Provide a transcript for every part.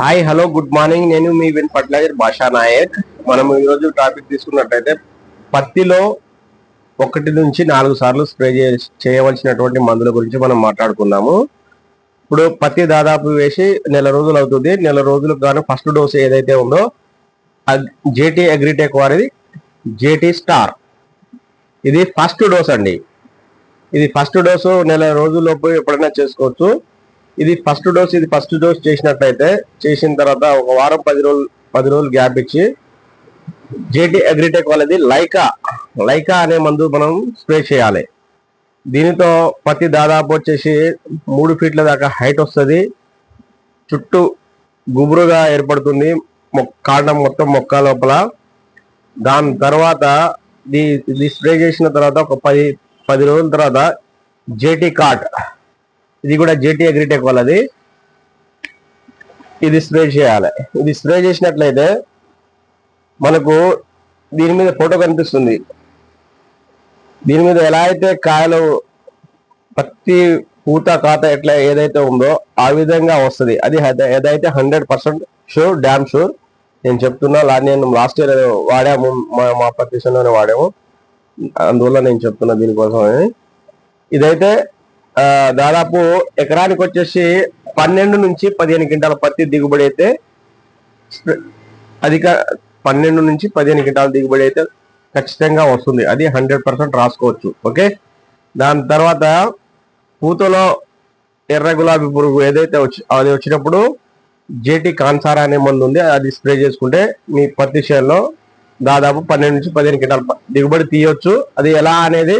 Hi hello good morning. నేను మీ win fertiliser భాషా నాయక్ మనం ఈరోజు టాపిక్ తీసుకున్నట్టయితే పత్తిలో ఒకటి నుంచి నాలుగు సార్లు స్ప్రే చేయవలసినటువంటి మందుల గురించి మనం మాట్లాడుకున్నాము. ఇప్పుడు పత్తి దాదాపు వేసి నెల రోజులు అవుతుంది. నెల రోజులకు గాను ఫస్ట్ డోస్ ఏదైతే ఉందో జేటీ అగ్రిటెక్ వారిది జేటీ స్టార్. ఇది ఫస్ట్ డోస్ అండి. ఇది ఫస్ట్ డోసు నెల రోజుల్లోపు ఎప్పుడైనా చేసుకోవచ్చు. ఇది ఫస్ట్ డోస్ ఇది ఫస్ట్ డోస్ చేసినట్లయితే చేసిన తర్వాత ఒక వారం పది రోజులు పది రోజులు గ్యాప్ ఇచ్చి జేటీ అగ్రిటెక్ వాళ్ళది లైకా లైకా అనే మందు మనం స్ప్రే చేయాలి. దీనితో పత్తి దాదాపు వచ్చేసి మూడు ఫీట్ల దాకా హైట్ వస్తుంది. చుట్టూ గుబురుగా ఏర్పడుతుంది. కాండం మొత్తం మొక్క లోపల. దాని తర్వాత ఇది స్ప్రే చేసిన తర్వాత ఒక పది పది రోజుల తర్వాత జేటీ కార్ట్ ఇది కూడా జేటీ అగ్రిటెక్ వాళ్ళది. ఇది స్ప్రే చేయాలి. ఇది స్ప్రే చేసినట్లయితే మనకు దీని మీద ఫోటో కనిపిస్తుంది. దీని మీద ఎలా అయితే కాయలు పత్తి పూత కాత ఎట్లా ఏదైతే ఉందో ఆ విధంగా వస్తుంది. అది ఏదైతే hundred percent sure damn sure నేను చెప్తున్నా నేను లాస్ట్ ఇయర్ వాడాము మా పత్తి వాడాము. అందువల్ల నేను చెప్తున్నా దీనికోసం ఇదైతే దాదాపు ఎకరానికి వచ్చేసి పన్నెండు నుంచి పదిహేను క్వింటాల పత్తి దిగుబడి అయితే అధిక పన్నెండు నుంచి పదిహేను క్వింటాల దిగుబడి అయితే ఖచ్చితంగా వస్తుంది. అది హండ్రెడ్ పర్సెంట్ రాసుకోవచ్చు. ఓకే? దాని తర్వాత పూతలో ఎర్ర గులాబీ పురుగు ఏదైతే వచ్చి అది వచ్చినప్పుడు జేటీ కాన్సారా అనే మందు ఉంది. అది స్ప్రే చేసుకుంటే మీ పత్తి చేనులో దాదాపు పన్నెండు నుంచి పదిహేను క్వింటాల దిగుబడి తీయవచ్చు అది ఎలా అనేది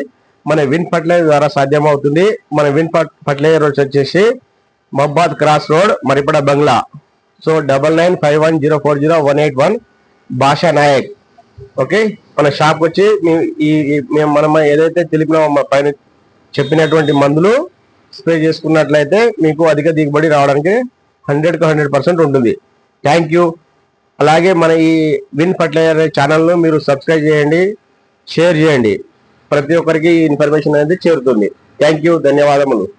మన విన్ ఫర్టిలైజర్ ద్వారా సాధ్యమవుతుంది. మన విన్ ఫర్టిలైజర్ వచ్చేసి మబ్బాద్ cross road Maripeda Bangla. So double nine five one zero four zero one eight one Bhasha Nayak. Okay? మన షాప్ వచ్చి ఈ మేము మనం ఏదైతే తెలిపినామో పైన చెప్పినటువంటి మందులు స్ప్రే చేసుకున్నట్లయితే మీకు అధిక దిగుబడి రావడానికి హండ్రెడ్కి హండ్రెడ్ పర్సెంట్ ఉంటుంది. Thank you. అలాగే మన ఈ విన్ ఫర్టిలైజర్ ఛానల్ను మీరు సబ్స్క్రైబ్ చేయండి షేర్ చేయండి. ప్రతి ఒక్కరికి ఇన్ఫర్మేషన్ అనేది చేరుతుంది. థ్యాంక్ యూ ధన్యవాదములు.